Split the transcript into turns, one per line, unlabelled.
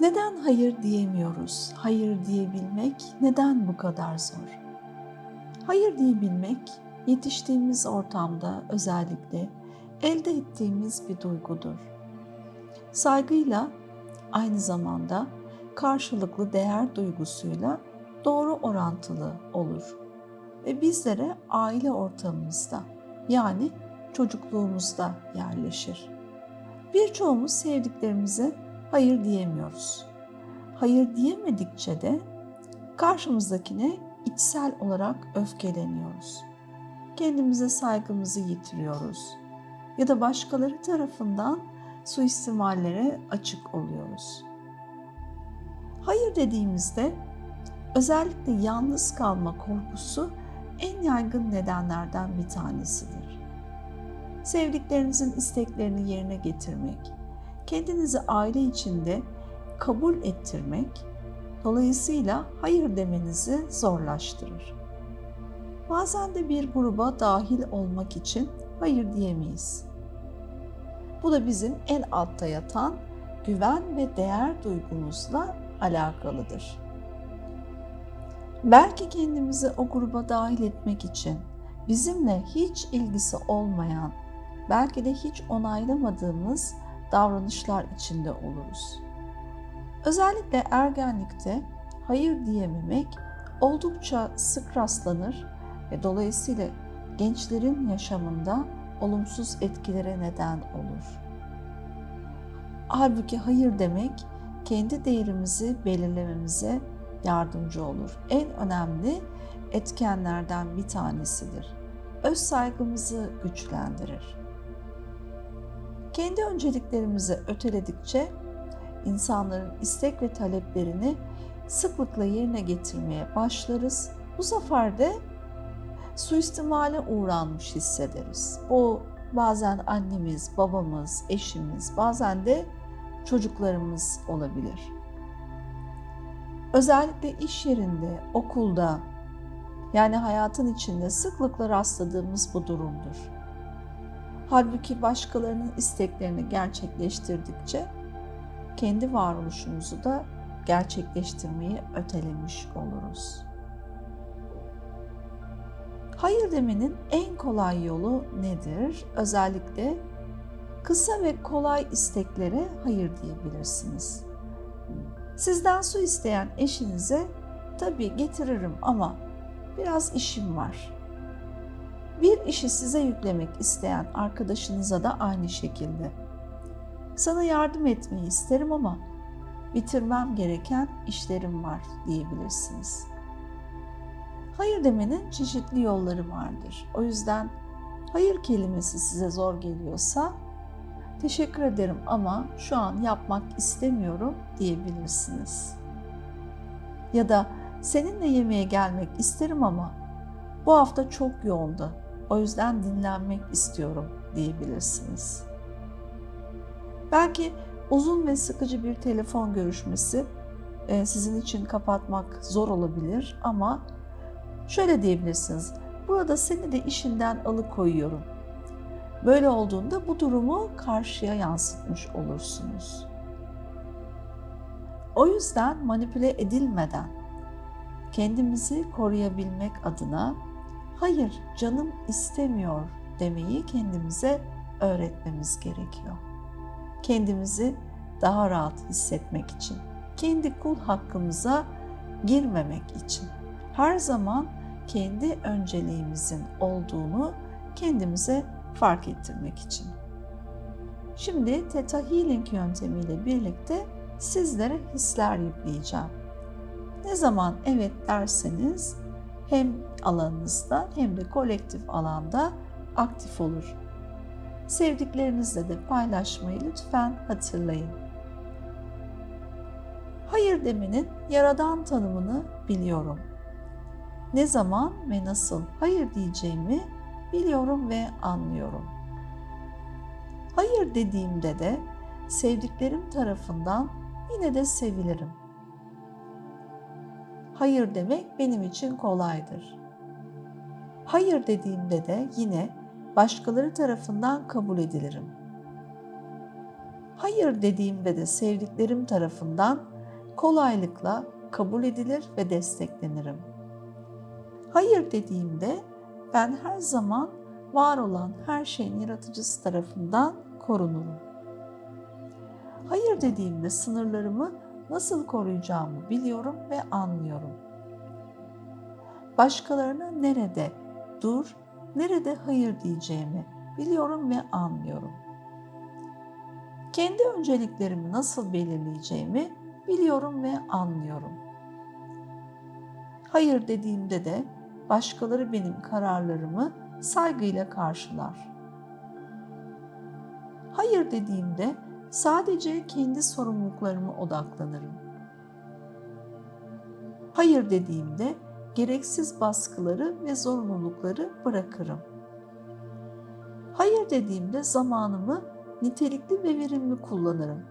Neden hayır diyemiyoruz? Hayır diyebilmek neden bu kadar zor? Hayır diyebilmek yetiştiğimiz ortamda özellikle elde ettiğimiz bir duygudur. Saygıyla aynı zamanda karşılıklı değer duygusuyla doğru orantılı olur ve bizlere aile ortamımızda yani çocukluğumuzda yerleşir. Birçoğumuz sevdiklerimize hayır diyemiyoruz. Hayır diyemedikçe de karşımızdakine içsel olarak öfkeleniyoruz. Kendimize saygımızı yitiriyoruz ya da başkaları tarafından suistimallere açık oluyoruz. Hayır dediğimizde özellikle yalnız kalma korkusu en yaygın nedenlerden bir tanesidir. Sevdiklerinizin isteklerini yerine getirmek, kendinizi aile içinde kabul ettirmek dolayısıyla hayır demenizi zorlaştırır. Bazen de bir gruba dahil olmak için hayır diyemeyiz. Bu da bizim en altta yatan güven ve değer duygumuzla alakalıdır. Belki kendimizi o gruba dahil etmek için bizimle hiç ilgisi olmayan, belki de hiç onaylamadığımız davranışlar içinde oluruz. Özellikle ergenlikte hayır diyememek oldukça sık rastlanır ve dolayısıyla gençlerin yaşamında olumsuz etkilere neden olur. Halbuki hayır demek kendi değerimizi belirlememize yardımcı olur. En önemli etkenlerden bir tanesidir. Öz saygımızı güçlendirir. Kendi önceliklerimizi öteledikçe insanların istek ve taleplerini sıklıkla yerine getirmeye başlarız. Bu sefer de suistimale uğranmış hissederiz. Bu bazen annemiz, babamız, eşimiz, bazen de çocuklarımız olabilir. Özellikle iş yerinde, okulda yani hayatın içinde sıklıkla rastladığımız bu durumdur. Halbuki başkalarının isteklerini gerçekleştirdikçe kendi varoluşumuzu da gerçekleştirmeyi ötelemiş oluruz. Hayır demenin en kolay yolu nedir? Özellikle kısa ve kolay isteklere hayır diyebilirsiniz. Sizden su isteyen eşinize tabii getiririm ama biraz işim var. Bir işi size yüklemek isteyen arkadaşınıza da aynı şekilde. Sana yardım etmeyi isterim ama bitirmem gereken işlerim var diyebilirsiniz. Hayır demenin çeşitli yolları vardır. O yüzden hayır kelimesi size zor geliyorsa teşekkür ederim ama şu an yapmak istemiyorum diyebilirsiniz. Ya da seninle yemeğe gelmek isterim ama bu hafta çok yoğundu. O yüzden dinlenmek istiyorum diyebilirsiniz. Belki uzun ve sıkıcı bir telefon görüşmesi e, sizin için kapatmak zor olabilir ama şöyle diyebilirsiniz. Burada seni de işinden alıkoyuyorum. Böyle olduğunda bu durumu karşıya yansıtmış olursunuz. O yüzden manipüle edilmeden kendimizi koruyabilmek adına hayır canım istemiyor demeyi kendimize öğretmemiz gerekiyor. Kendimizi daha rahat hissetmek için, kendi kul hakkımıza girmemek için. Her zaman kendi önceliğimizin olduğunu kendimize fark ettirmek için. Şimdi Theta Healing yöntemiyle birlikte sizlere hisler yükleyeceğim. Ne zaman evet derseniz hem alanınızda hem de kolektif alanda aktif olur. Sevdiklerinizle de paylaşmayı lütfen hatırlayın. Hayır demenin yaradan tanımını biliyorum. Ne zaman ve nasıl hayır diyeceğimi biliyorum ve anlıyorum. Hayır dediğimde de sevdiklerim tarafından yine de sevilirim. Hayır demek benim için kolaydır. Hayır dediğimde de yine başkaları tarafından kabul edilirim. Hayır dediğimde de sevdiklerim tarafından kolaylıkla kabul edilir ve desteklenirim. Hayır dediğimde ben her zaman var olan her şeyin yaratıcısı tarafından korunurum. Hayır dediğimde sınırlarımı nasıl koruyacağımı biliyorum ve anlıyorum. Başkalarına nerede dur, nerede hayır diyeceğimi biliyorum ve anlıyorum. Kendi önceliklerimi nasıl belirleyeceğimi biliyorum ve anlıyorum. Hayır dediğimde de başkaları benim kararlarımı saygıyla karşılar. Hayır dediğimde sadece kendi sorumluluklarıma odaklanırım. Hayır dediğimde gereksiz baskıları ve zorunlulukları bırakırım. Hayır dediğimde zamanımı nitelikli ve verimli kullanırım